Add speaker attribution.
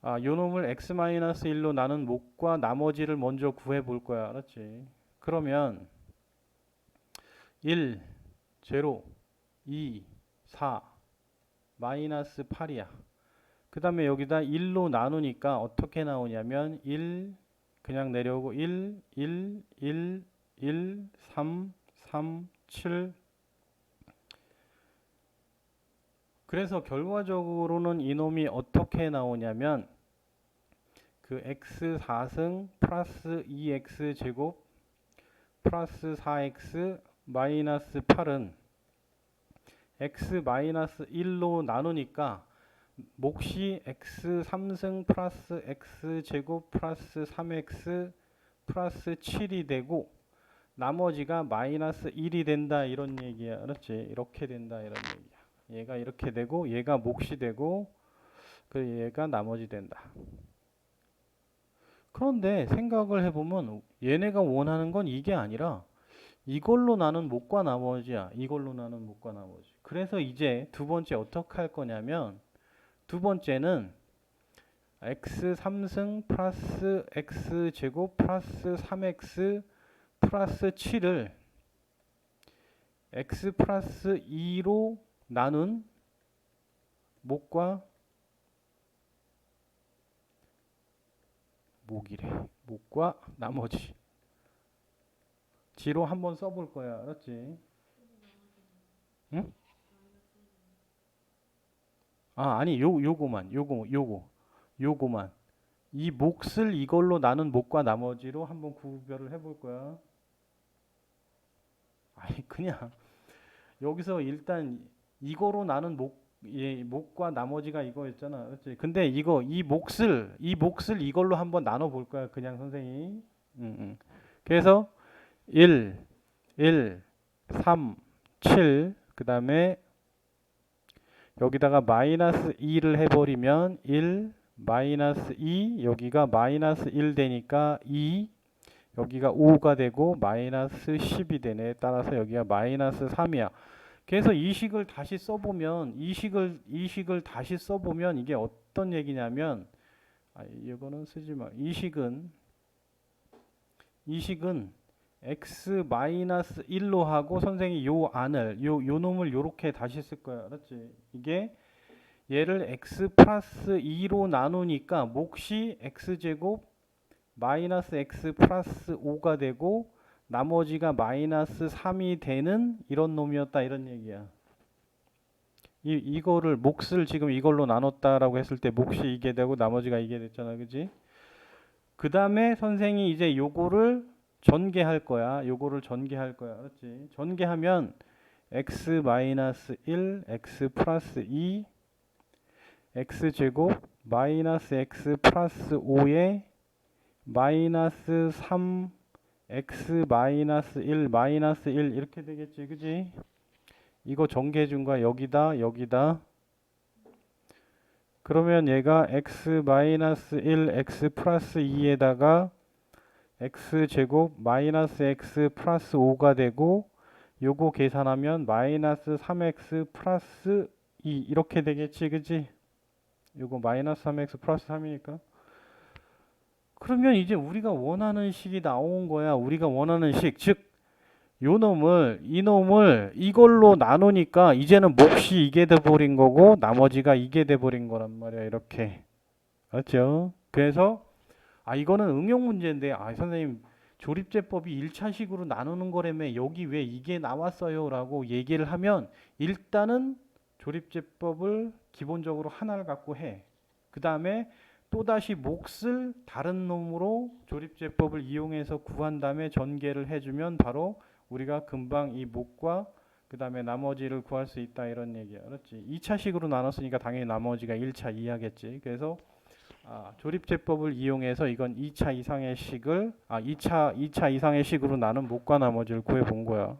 Speaker 1: 아, 요 놈을 x-1로 나눈 목과 나머지를 먼저 구해 볼 거야. 알았지? 그러면 1, 0, 2, 4, 마이너스 8이야. 그 다음에 여기다 1로 나누니까 어떻게 나오냐면 1, 그냥 내려오고 1, 1, 1, 1, 3, 3, 7. 그래서 결과적으로는 이놈이 어떻게 나오냐면 그 x 4승 플러스 2x 제곱 플러스 4x 마이너스 8은 x 마이너스 1로 나누니까 몫이 x 3승 플러스 x 제곱 플러스 3x 플러스 7이 되고 나머지가 마이너스 1이 된다 이런 얘기야. 알았지? 이렇게 된다 이런 얘기야 얘가 이렇게 되고 얘가 몫이 되고 그 얘가 나머지 된다. 그런데 생각을 해보면 얘네가 원하는 건 이게 아니라 이걸로 나눈 목과 나머지야. 이걸로 나눈 목과 나머지. 그래서 이제 두 번째 어떻게 할 거냐면 두 번째는 x 3승 플러스 x 제곱 플러스 3x 플러스 7을 x 플러스 2로 나눈 목과 목이래 목과 나머지 지로 한번 써볼 거야 알았지? 응? 아 아니 요 요거만 요거 요거 요거만 이 몫을 이걸로 나눈 목과 나머지로 한번 구별을 해볼 거야. 아니 그냥 여기서 일단 이거로 나눈 목, 예, 목과 나머지가 이거였잖아. 그렇지? 근데 이거 이 몫을 이 몫을 이걸로 한번 나눠 볼 거야. 그냥 선생님. 응, 응. 그래서 1, 1, 3, 7, 그 다음에 여기다가 마이너스 2를 해 버리면 1, 마이너스 2, 여기가 마이너스 1 되니까 2, 여기가 5가 되고 마이너스 10이 되네. 따라서 여기가 마이너스 3이야. 그래서 이 식을 다시 써보면 이 식을 이 식을 다시 써보면 이게 어떤 얘기냐면 아 이거는 쓰지 마. 이 식은 이 식은 x 마이너스 1로 하고 선생이 요 안을 요 요 놈을 요렇게 다시 쓸 거야. 알았지? 이게 얘를 x 플러스 2로 나누니까 몫이 x 제곱 마이너스 x 플러스 5가 되고 나머지가 마이너스 3이 되는 이런 놈이었다 이런 얘기야. 이 이거를 몫을 지금 이걸로 나눴다라고 했을 때 몫이 이게 되고 나머지가 이게 됐잖아, 그지? 그 다음에 선생이 이제 요거를 전개할 거야. 요거를 전개할 거야, 알았지? 전개하면 x 마이너스 1, x 플러스 2, x 제곱 마이너스 x 플러스 5에 마이너스 3 x 마이너스 1 마이너스 1 이렇게 되겠지 그지? 이거 전개해 준 거야 여기다 여기다. 그러면 얘가 x 마이너스 1 x 플러스 2에다가 x 제곱 마이너스 x 플러스 5가 되고 요거 계산하면 마이너스 3x 플러스 2 이렇게 되겠지 그지? 요거 마이너스 3x 플러스 3이니까 그러면 이제 우리가 원하는 식이 나온 거야. 우리가 원하는 식. 즉, 요 놈을, 이 놈을 이걸로 나누니까 이제는 몫이 이게 돼버린 거고 나머지가 이게 돼버린 거란 말이야. 이렇게. 맞죠? 그래서, 아, 이거는 응용 문제인데, 아, 선생님, 조립제법이 1차식으로 나누는 거라며 여기 왜 이게 나왔어요? 라고 얘기를 하면 일단은 조립제법을 기본적으로 하나를 갖고 해. 그 다음에 또다시 몫을 다른 놈으로 조립제법을 이용해서 구한 다음에 전개를 해주면 바로 우리가 금방 이 목과 그 다음에 나머지를 구할 수 있다 이런 얘기야. 알았지? 2차식으로 나눴으니까 당연히 나머지가 1차 이하겠지. 그래서 아, 조립제법을 이용해서 이건 2차 이상의 식을 아 2차 2차 이상의 식으로 나눈 목과 나머지를 구해 본 거야.